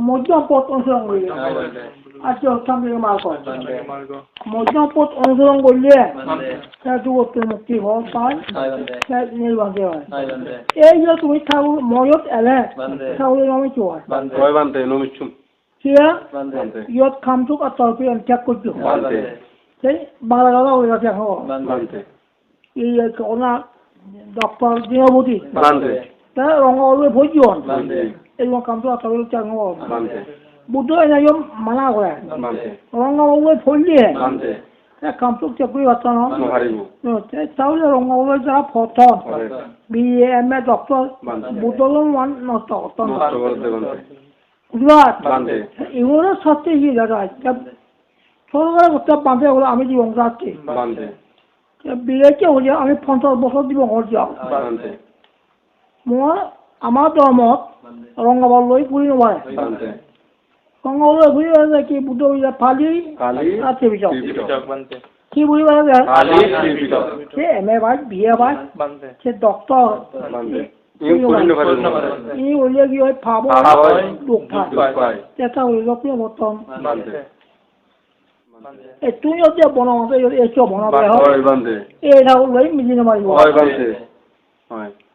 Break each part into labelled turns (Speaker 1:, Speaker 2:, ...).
Speaker 1: মধ্যম পথ অনুসরণ করলে. আজকে অর্থাৎ মার্গ. মধ্যম পথ অনুসরণ করলে. সে মুক্তি হওয়া পায় হয়। এই যে তুমি ঠাকুর ময়ত এলে. ঠাকুরের নামে কি হয়. ইয়ত খামটুক আর তরফে ত্যাগ করতে হয়. সেই বাংলা কথা ওই কথা হওয়া এই করোনা ডক্টর দীনবতী
Speaker 2: বানতে
Speaker 1: তা রঙাবলী ভোজ্য
Speaker 3: Bande.
Speaker 1: এই কামটো আতরফে ত্যাগ হওয়া
Speaker 2: বানতে
Speaker 1: বুদ্ধ এনেকে মানা ৰঙাবলৈ ফলিয়ে
Speaker 2: বানতে
Speaker 1: কামটোক ত্যাগ কৰি আছে তাহলে ৰঙাবলৈ যারা
Speaker 2: হয়
Speaker 1: বি এম এ ডক্টর
Speaker 2: বানতে
Speaker 1: নষ্ট করতো এগুলো সত্যি কি দাদা সরকারের করতে বাঁধে হলো আমি জীবন যাচ্ছি
Speaker 2: বানতে
Speaker 1: বিয়েকে হলে আমি পঞ্চাশ বছর জীবন যাওঁ
Speaker 2: বানতে
Speaker 1: মই আমাৰ ধৰ্মত ৰঙাবলৈ ঘূৰি নোৱাৰে
Speaker 2: বানতে
Speaker 1: ৰঙাবলৈ ঘূৰি আছে কি বুদ্ধ বুলিলে ফালি ভিতৰত
Speaker 2: ত্রিপিটক।
Speaker 1: কি
Speaker 2: কালি ত্রিপিটক।
Speaker 1: সে এম এ বাই বি এ
Speaker 3: Bande.
Speaker 1: সে ডক্টর
Speaker 2: বানতে ইউ করিনো পারে
Speaker 1: ই হলে কি হয়? ফাব
Speaker 2: ফাব হয়,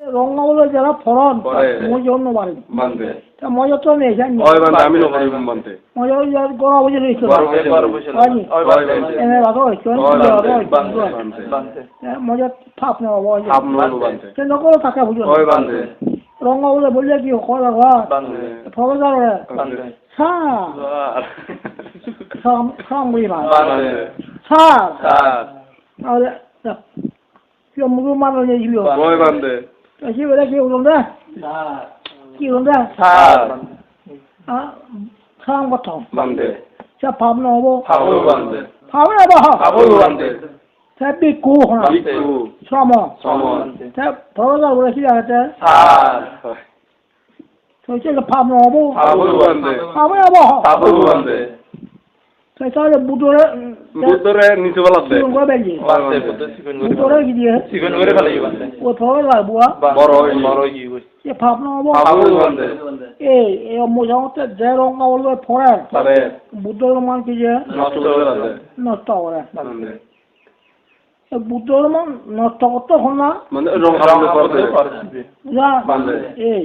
Speaker 2: বানতে
Speaker 1: এইটা লৈ মিলি মাৰিব
Speaker 2: বানতে
Speaker 1: এইটা লৈ মিলিলে
Speaker 2: মিলিলে
Speaker 1: এই বৰবাদ কৰিব
Speaker 2: বানতে। নজর বানতে
Speaker 1: দেখো ফটো
Speaker 2: বানতে
Speaker 1: মই যদি কিয় গৰম
Speaker 2: বানতে
Speaker 1: থাকো বেকন যায় থাকো
Speaker 2: বানতে
Speaker 1: জিনবতী
Speaker 2: বানতে
Speaker 1: বুঝা
Speaker 2: বানতে
Speaker 1: এই
Speaker 2: হয়
Speaker 1: ৰঙাবলৈ ফুলিয়ে
Speaker 2: হলো বললি
Speaker 1: বিজিয়ে এম এ ডক্টর ভট্ট বুদ্ধর মন নষ্ট
Speaker 2: নষ্ট হয়ে যাবে বানতে
Speaker 1: জিনবতী এদের নষ্ট
Speaker 2: বানতে
Speaker 1: বুঝা। মজা তো নেই জানি হয়
Speaker 3: Bande.
Speaker 1: রঙাবলে যারা ফরন তা মজা তো নেই জানি
Speaker 2: হয় আমি
Speaker 1: মজা যার বুঝে
Speaker 2: বুঝে
Speaker 3: Oi
Speaker 2: হয়. বানতে
Speaker 1: এনে ভালো হয়েছে
Speaker 2: হয় বানতে
Speaker 3: Bande.
Speaker 2: বানতে
Speaker 3: Bande.
Speaker 1: মজা থাপ নেওয়া বয়
Speaker 2: হাফ নলো বানতে
Speaker 1: সে নকল থাকে বুঝো
Speaker 2: হয় বানতে
Speaker 1: রঙাবলে বললে কি হয় ঘর
Speaker 3: Bande.
Speaker 1: ফরজার
Speaker 3: Bande.
Speaker 1: সা সাম সাম বুঝি ভাই
Speaker 2: বানতে
Speaker 1: সা
Speaker 3: Sar.
Speaker 1: আরে কি মুসলমান হয়ে ছিল
Speaker 2: হয় বানতে
Speaker 1: কি বলে কি হলো না কি হলো না
Speaker 3: Sar.
Speaker 1: সাম কথা
Speaker 2: বানতে
Speaker 1: সে ভাবনা হব
Speaker 2: হাবল বানতে
Speaker 1: ভাবনা হব
Speaker 3: Habul bande.
Speaker 1: সে বিকু হনা
Speaker 2: বিকু
Speaker 1: শ্রম
Speaker 2: সমন
Speaker 1: সে ফরজার বলে কি আছে
Speaker 3: Sar.
Speaker 1: সে ভাবনা হব
Speaker 2: হাবল বানতে
Speaker 1: ভাবনা হব
Speaker 2: হাবল বানতে
Speaker 1: সে তাহলে বুধরে
Speaker 2: বুদ্ধরে নিচে বলাতে
Speaker 1: কি করে বেজি
Speaker 3: Bande. Buddha sikun gore.
Speaker 1: বুধরে কি দিয়ে
Speaker 3: Sikun gore khala yi bande.
Speaker 1: ও ফরজার বুয়া
Speaker 2: বড় হই।
Speaker 3: Yi gore.
Speaker 1: সে ভাবনা হব
Speaker 2: হাবল বানতে
Speaker 1: এই এই মোজামতে যে রঙ বলবে ফরে
Speaker 2: তারে
Speaker 1: বুদ্ধর মান কি যে
Speaker 2: নষ্ট করে আছে
Speaker 1: নষ্ট করে
Speaker 2: বানতে
Speaker 1: এই বুদ্ধর মান নষ্ট করতে হল না
Speaker 2: মানে রং হাবল করতে
Speaker 3: Farsi.
Speaker 1: যা
Speaker 2: বান্দে।
Speaker 1: এই